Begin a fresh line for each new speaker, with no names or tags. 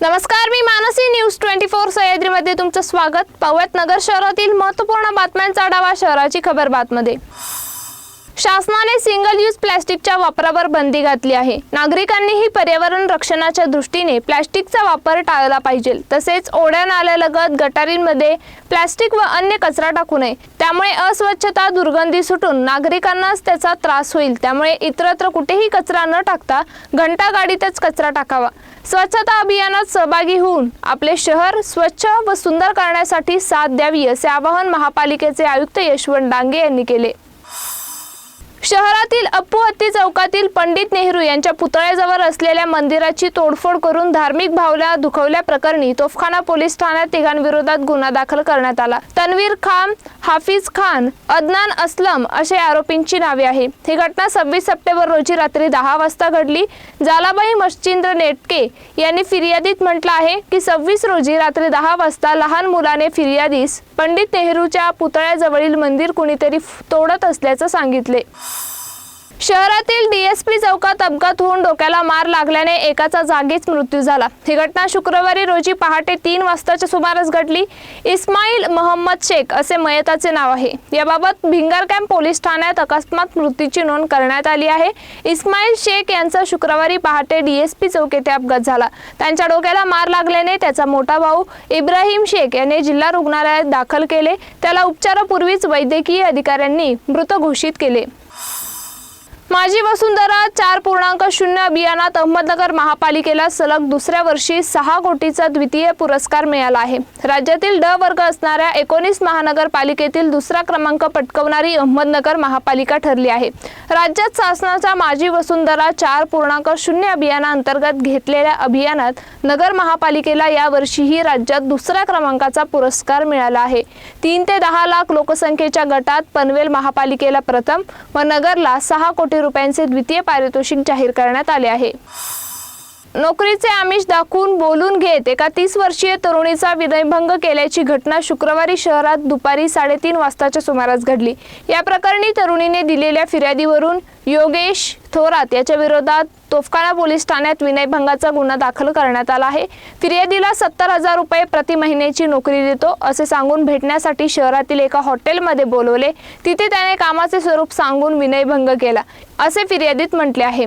नमस्कार मी Mansi. News twenty four सह्याद्रीमध्ये तुमचं स्वागत. पाहूयात नगर शहरातील महत्त्वपूर्ण बातम्यांचा आढावा शहराची खबर बातमध्ये. शासनाने सिंगल यूज प्लॅस्टिकच्या वापरावर बंदी घातली आहे. नागरिकांनीही पर्यावरण रक्षणाच्या दृष्टीने प्लॅस्टिकचा वापर टाळला पाहिजे. तसेच ओढ्या नाल्यालगत गटारींमध्ये प्लॅस्टिक व अन्य कचरा टाकू नये. त्यामुळे अस्वच्छता दुर्गंधी सुटून नागरिकांनाच त्याचा त्रास होईल. त्यामुळे इतरत्र कुठेही कचरा न टाकता घंटा गाडीतच कचरा टाकावा. स्वच्छता अभियानात सहभागी होऊन आपले शहर स्वच्छ व सुंदर करण्यासाठी साथ द्यावी असे आवाहन महापालिकेचे आयुक्त यशवंत डांगे यांनी केले. शहरातील अप्पू हत्ती चौकातील पंडित नेहरू यांच्या पुतळ्याजवळ असलेल्या मंदिराची तोडफोड करून धार्मिक भावना दुखवल्याप्रकरणी तोफखाना पोलीस ठाण्यात तिघांविरोधात गुन्हा दाखल करण्यात आला. तन्वीर खान हाफिज खान अदनान असलम असे आरोपींची नावे आहे. ही घटना सव्वीस सप्टेंबर रोजी रात्री दहा वाजता घडली. जालाबाई मच्छिंद्र नेटके यांनी फिर्यादीत म्हटलं आहे की सव्वीस रोजी रात्री दहा वाजता लहान मुलाने फिर्यादीस पंडित नेहरूच्या पुतळ्याजवळील मंदिर कुणीतरी तोडत असल्याचं सांगितले. शहरातील डीएसपी चौकात अपघात होऊन डोक्याला मार लागल्याने एकाचा जागीच मृत्यू झाला. ही घटना शुक्रवारी रोजी पहाटे तीन वाजताच्या सुमारास घडली. इस्माईल मोहम्मद शेख असे मयताचे नाव आहे. याबाबत भिंगर कॅम्प पोलीस ठाण्यात अकस्मात मृत्यूची नोंद करण्यात आली आहे. इस्माईल शेख यांचा शुक्रवारी पहाटे डीएसपी चौक येथे अपघात झाला. त्यांच्या डोक्याला मार लागल्याने त्याचा मोठा भाऊ इब्राहिम शेख याने जिल्हा रुग्णालयात दाखल केले. त्याला उपचारापूर्वीच वैद्यकीय अधिकाऱ्यांनी मृत घोषित केले. माझी वसुंधरा चार पूर्णांक शून्य अभियानात अहमदनगर महापालिकेला सलग दुसऱ्या वर्षी सहा कोटीचा द्वितीय पुरस्कार मिळाला आहे. राज्यातील ड वर्ग असणाऱ्या एकोणीस महानगरपालिकेतील दुसरा क्रमांक पटकवणारी अहमदनगर महापालिका ठरली आहे. राज्यात शासनाच्या माझी वसुंधरा चार पूर्णांक शून्य अभियानाअंतर्गत घेतलेल्या अभियानात नगर महापालिकेला यावर्षीही राज्यात दुसऱ्या क्रमांकाचा पुरस्कार मिळाला आहे. तीन ते दहा लाख लोकसंख्येच्या गटात पनवेल महापालिकेला प्रथम व नगरला सहा कोटी रुपयांचे द्वितीय पारितोषिक जाहीर करण्यात आले आहे. नोकरीचे आमिष दाखवून बोलून घेत एका तीस वर्षीय तरुणीचा विनयभंग केल्याची घटना शुक्रवारी शहरात दुपारी साडेतीन वाजताच्या सुमारास घडली. या प्रकरणी तरुणीने दिलेल्या फिर्यादीवरून योगेश थोरात याच्या विरोधात तोफखाना पोलीस ठाण्यात विनयभंगाचा गुन्हा दाखल करण्यात आला आहे. फिर्यादीला सत्तर हजार रुपये प्रति महिन्याची नोकरी देतो असे सांगून भेटण्यासाठी शहरातील एका हॉटेलमध्ये बोलवले. तिथे त्याने कामाचे स्वरूप सांगून विनयभंग केला असे फिर्यादीत म्हटले आहे.